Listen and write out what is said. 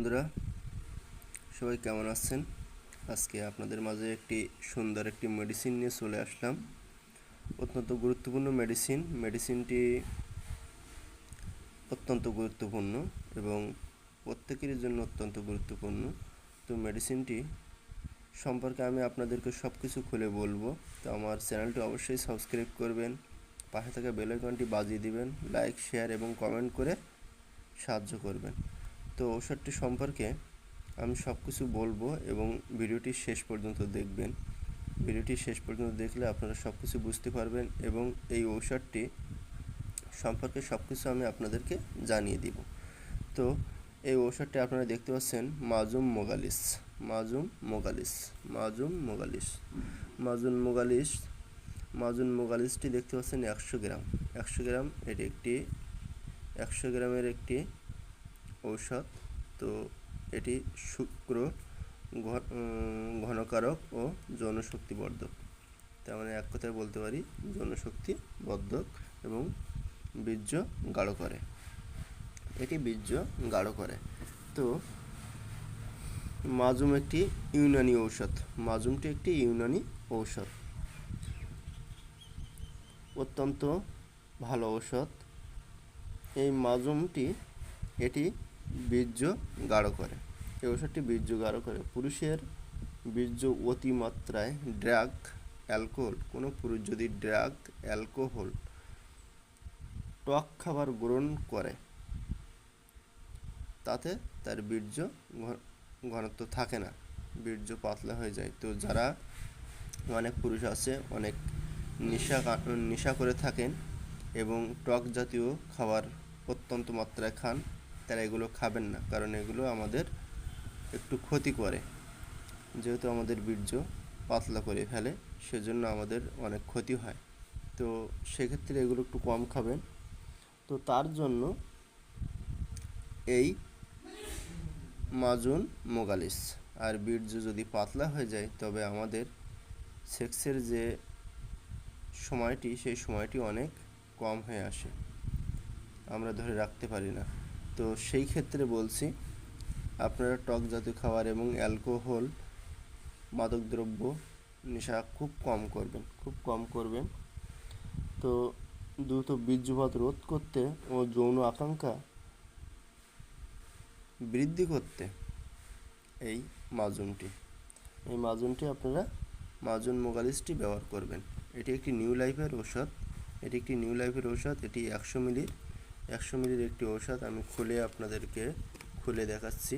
বন্ধুরা, সবাই কেমন আছেন? আজকে আপনাদের মাঝে একটি সুন্দর একটি মেডিসিন নিয়ে চলে আসলাম। অত্যন্ত গুরুত্বপূর্ণ মেডিসিন মেডিসিনটি অত্যন্ত গুরুত্বপূর্ণ এবং প্রত্যেকের জন্য অত্যন্ত গুরুত্বপূর্ণ। তো মেডিসিনটি সম্পর্কে আমি আপনাদেরকে সব কিছু খুলে বলব। তো আমার চ্যানেলটি অবশ্যই সাবস্ক্রাইব করবেন, পাশে থাকা বেল আইকনটি বাজিয়ে দিবেন লাইক শেয়ার এবং কমেন্ট করে সাহায্য করবেন। তো ঔষধটি সম্পর্কে আমি সব কিছু বলব এবং ভিডিওটি শেষ পর্যন্ত দেখবেন। ভিডিওটি শেষ পর্যন্ত দেখলে আপনারা সব কিছু বুঝতে পারবেন এবং এই ঔষধটি সম্পর্কে সব কিছু আমি আপনাদেরকে জানিয়ে দিব। তো এই ঔষধটি আপনারা দেখতে পাচ্ছেন, মাজুম মোগালিস মাজুম মোগালিস মাজুম মোগালিস মাজুন মোগালিস মাজুন মোগালিসটি দেখতে পাচ্ছেন একশো গ্রাম। একশো গ্রাম এটি একটি, একশো গ্রামের একটি ঔষধ। তো এটি শুক্র ঘনকারক ও যৌনশক্তিবর্ধক। তার মানে এক কথায় বলতে পারি যৌনশক্তি বর্ধক এবং বীর্য গাঢ় করে। এটি বীর্য গাঢ় করে। তো মাজুম একটি ইউনানি ঔষধ। মাজুমটি একটি ইউনানি ঔষধ। অত্যন্ত ভালো ঔষধ। এই মাজুমটি এটি বীর্য গাঢ় করে। এই ওষুধটি বীর্য গাঢ় করে। পুরুষের বীর্য অতিমাত্রায় ড্রাগ, অ্যালকোহল, কোনো পুরুষ যদি ড্রাগ, অ্যালকোহল, টক খাবার গ্রহণ করে, তাতে তার বীর্য ঘনত্ব থাকে না। বীর্য পাতলা হয়ে যায়। তো যারা অনেক পুরুষ আছে, অনেক নেশা নেশা করে থাকেন এবং টক জাতীয় খাবার অত্যন্ত মাত্রায় খান তারা এগুলো খাবেন না, কারণ এগুলো আমাদের একটু ক্ষতি করে। যেহেতু আমাদের বীর্য পাতলা করে ফেলে, সেজন্য আমাদের অনেক ক্ষতি হয়। তো সেক্ষেত্রে এগুলো একটু কম খাবেন। তো তার জন্য এই মাজুন মোগালিস। আর বীর্য যদি পাতলা হয়ে যায়, তবে আমাদের সেক্সের যে সময়টি, সেই সময়টি অনেক কম হয়ে আসে। আমরা ধরে রাখতে পারি না। তো সেই ক্ষেত্রে বলছি, আপনারা টক জাতীয় খাবার এবং অ্যালকোহল মাদকদ্রব্য নেশা খুব কম করবেন, খুব কম করবেন। তো দ্রুত বীর্যপাত রোধ করতে ও যৌন আকাঙ্ক্ষা বৃদ্ধি করতে এই মাজুনটি। এই মাজুনটি আপনারা মাজুন মোগালিসটি ব্যবহার করবেন। এটি একটি নিউ লাইফের ঔষধ, এটি একটি নিউ লাইফের ঔষধ, এটি একশো মিলির একশো মিলির একটি ঔষধ আমি খুলে আপনাদেরকে খুলে দেখাচ্ছি।